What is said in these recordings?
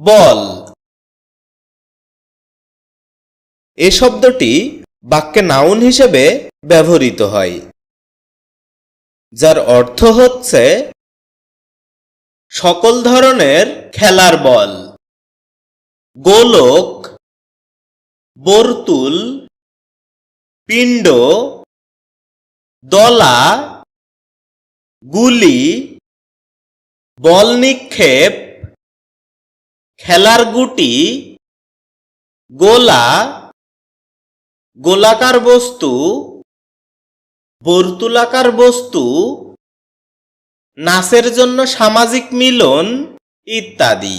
বল। এ শব্দটি বাক্যে নাউন হিসেবে ব্যবহৃত হয়, যার অর্থ হচ্ছে সকল ধরনের খেলার বল। গোলক, বর্তুল, পিণ্ড, দলা, গুলি, বল নিক্ষেপ খেলার গুটি, গোলা, গোলাকার বস্তু, বর্তুলাকার বস্তু, নাচের জন্য সামাজিক মিলন ইত্যাদি।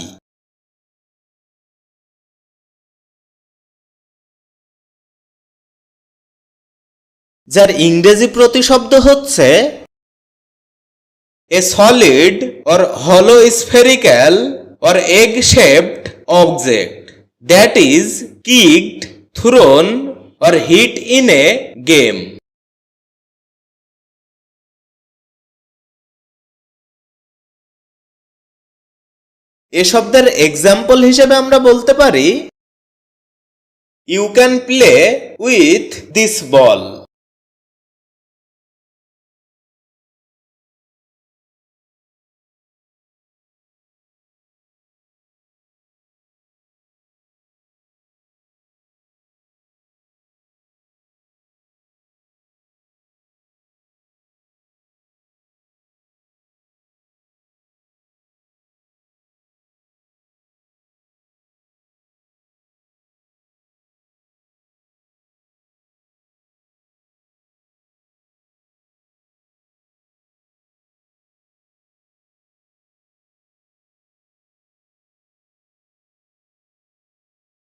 যার ইংরেজি প্রতিশব্দ হচ্ছে এ সলিড or হলো spherical or egg shaped object that is kicked thrown or hit in a game এ শব্দের এক্সাম্পল হিসেবে আমরা বলতে পারি you can play with this ball